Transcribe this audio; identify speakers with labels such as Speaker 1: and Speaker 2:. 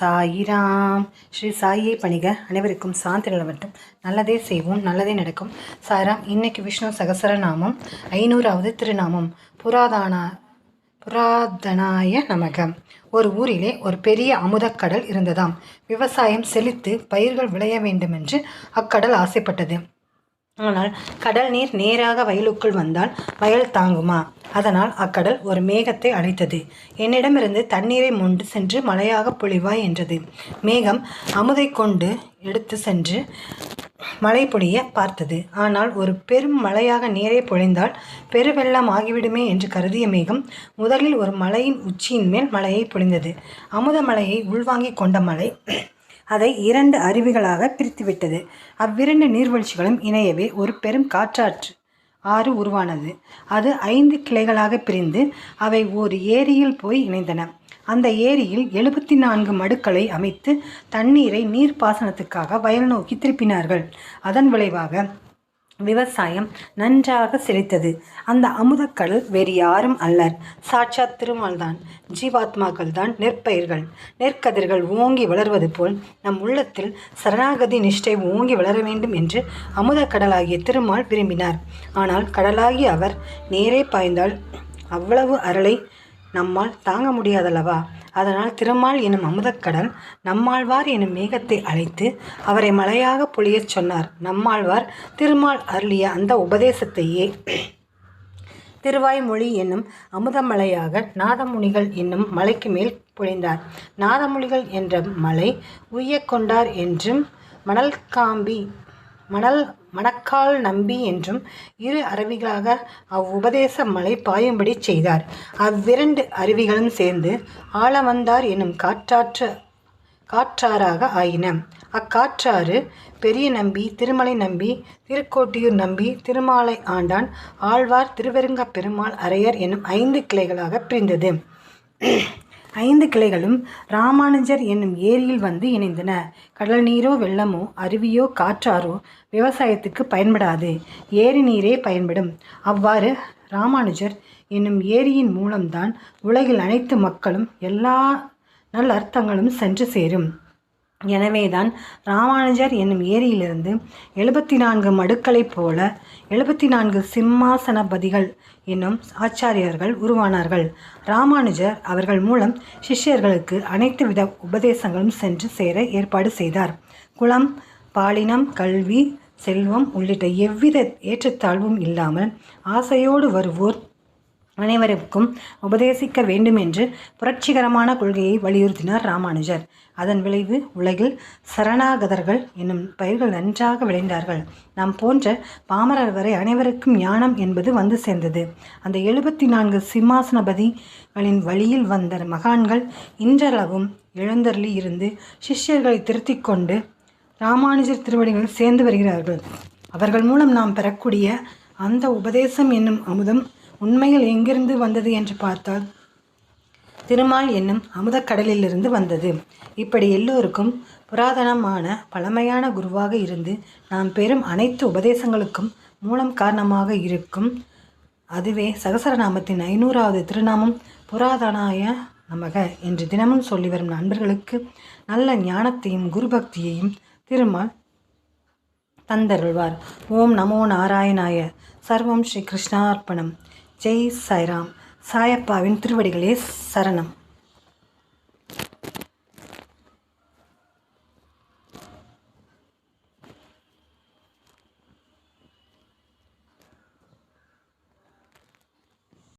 Speaker 1: சாயிராம். ஸ்ரீ சாயியை பணிக. அனைவருக்கும் சாந்தி நிலவட்டும். நல்லதே செய்வோம் நல்லதே நடக்கும். சாய்ராம் இன்னைக்கு விஷ்ணு சகசரநாமம் ஐநூறாவது திருநாமம். புராதானா புராதனாய நமகம் ஒரு ஊரிலே ஒரு பெரிய அமுதக்கடல் இருந்ததாம். விவசாயம் செழித்து பயிர்கள் விளைய வேண்டுமென்று அக்கடல் ஆசைப்பட்டது. ஆனால் கடல் நீர் நேராக வயலுக்குள் வந்தால் வயல் தாங்குமா? அதனால் அக்கடல் ஒரு மேகத்தை அழைத்தது என்னிடமிருந்து தண்ணீரை மொண்டு சென்று மழையாக பொழிவாய் என்றது. மேகம் அமுதை கொண்டு எடுத்து சென்று மழை பொழிய பார்த்தது. ஆனால் ஒரு பெரும் மழையாக நீரை பொழிந்தால் பெருவெள்ளம் ஆகிவிடுமே என்று கருதிய மேகம் முதலில் ஒரு மலையின் உச்சியின் மேல் மழையை பொழிந்தது. அமுத மலையை உள்வாங்கிக் கொண்ட மலை அதை இரண்டு அருவிகளாக பிரித்துவிட்டது. அவ்விரண்டு நீர்வீழ்ச்சிகளும் இணையவே ஒரு பெரும் காற்றாற்று ஆறு உருவானது. அது ஐந்து கிளைகளாக பிரிந்து அவை ஒரு ஏரியில் போய் இணைந்தன. அந்த ஏரியில் எழுபத்தி நான்கு மடுக்களை அமைத்து தண்ணீரை நீர்ப்பாசனத்துக்காக வயல் நோக்கி திருப்பினார்கள். அதன் விளைவாக விவசாயம் நன்றாக செழித்தது. அந்த அமுதக்கடல் வேறு யாரும் அல்லர். சாட்சாத் திருமால்தான் ஜீவாத்மாக்கள் தான் நெற்பயிர்கள். நெற்கதிர்கள் ஓங்கி வளர்வது போல் நம் உள்ளத்தில் சரணாகதி நிஷ்டை ஓங்கி வளர வேண்டும் என்று அமுதக்கடலாகிய திருமால் விரும்பினார். ஆனால் கடலாகி அவர் நேரே பாய்ந்தால் அவ்வளவு அருளை நம்மால் தாங்க முடியாதல்லவா? அதனால் திருமால் எனும் அமுதக்கடல் நம்மாழ்வார் எனும் மேகத்தை அழைத்து அவரை மலையாக பொழியச் சொன்னார். நம்மாழ்வார் திருமால் அருளிய அந்த உபதேசத்தையே திருவாய்மொழி என்னும் அமுதமலையாக நாதமுனிகள் என்னும் மலைக்கு மேல் பொழிந்தார். நாதமுனிகள் என்ற மலை உய்ய கொண்டார் என்றும் மணல்காம்பி மணல் மணக்கால் நம்பி என்றும் இரு அருவிகளாக அவ்வுபதேச மலை பாயும்படி செய்தார். அவ்விரண்டு அருவிகளும் சேர்ந்து ஆளவந்தார் எனும் காற்றாற்று காற்றாறாக ஆயின. அக்காற்றாறு பெரிய நம்பி திருமலை நம்பி திருக்கோட்டியூர் நம்பி திருமாலை ஆண்டான் ஆழ்வார் திருவெருங்க பெருமாள் அரையர் எனும் ஐந்து கிளைகளாக பிரிந்தது. ஐந்து கிளைகளும் ராமானுஜர் என்னும் ஏரியில் வந்து இணைந்தன. கடல் நீரோ வெள்ளமோ அருவியோ காற்றாரோ விவசாயத்துக்கு பயன்படாது. ஏரி நீரே பயன்படும். அவ்வாறு ராமானுஜர் என்னும் ஏரியின் மூலம்தான் உலகில் அனைத்து மக்களும் எல்லா நல்ல அர்த்தங்களும் சென்று சேரும். எனவேதான் ராமானுஜர் என்னும் ஏரியிலிருந்து எழுபத்தி நான்கு மடுக்களைப் போல எழுபத்தி நான்கு சிம்மாசனபதிகள் என்னும் ஆச்சாரியர்கள் உருவானார்கள். ராமானுஜர் அவர்கள் மூலம் சிஷ்யர்களுக்கு அனைத்து வித உபதேசங்களும் சென்று சேர ஏற்பாடு செய்தார். குளம் பாலினம் கல்வி செல்வம் உள்ளிட்ட எவ்வித ஏற்றத்தாழ்வும் இல்லாமல் ஆசையோடு வருவோர் அனைவருக்கும் உபதேசிக்க வேண்டும் என்று புரட்சிகரமான கொள்கையை வலியுறுத்தினார் ராமானுஜர். அதன் விளைவு உலகில் சரணாகதர்கள் என்னும் பயிர்கள் நன்றாக விளைந்தார்கள். நாம் போன்ற பாமரர் வரை அனைவருக்கும் ஞானம் என்பது வந்து சேர்ந்தது. அந்த எழுபத்தி நான்கு சிம்மாசனபதிகளின் வழியில் வந்த மகான்கள் இன்றளவும் எழுந்தருளி இருந்து சிஷ்யர்களை திருத்திக் கொண்டு ராமானுஜர் திருவடிகளில் சேர்ந்து வருகிறார்கள். அவர்கள் மூலம் நாம் பெறக்கூடிய அந்த உபதேசம் என்னும் அமுதம் உண்மையில் எங்கிருந்து வந்தது என்று பார்த்தால் திருமால் என்னும் அமுதக்கடலிலிருந்து வந்தது. இப்படி எல்லோருக்கும் புராதனமான பழமையான குருவாக இருந்து நாம் பெறும் அனைத்து உபதேசங்களுக்கும் மூலம் காரணமாக இருக்கும் அதுவே சகசரநாமத்தின் ஐநூறாவது திருநாமம் புராதனாய நமக என்று தினமும் சொல்லி வரும் நண்பர்களுக்கு நல்ல ஞானத்தையும் குருபக்தியையும் திருமால் தந்தருள்வார். ஓம் நமோ நாராயணாய. சர்வம் ஸ்ரீ கிருஷ்ணார்ப்பணம். ஜெய் சாய்ராம் சாயப்பாவின் திருவடிகளே சரணம்.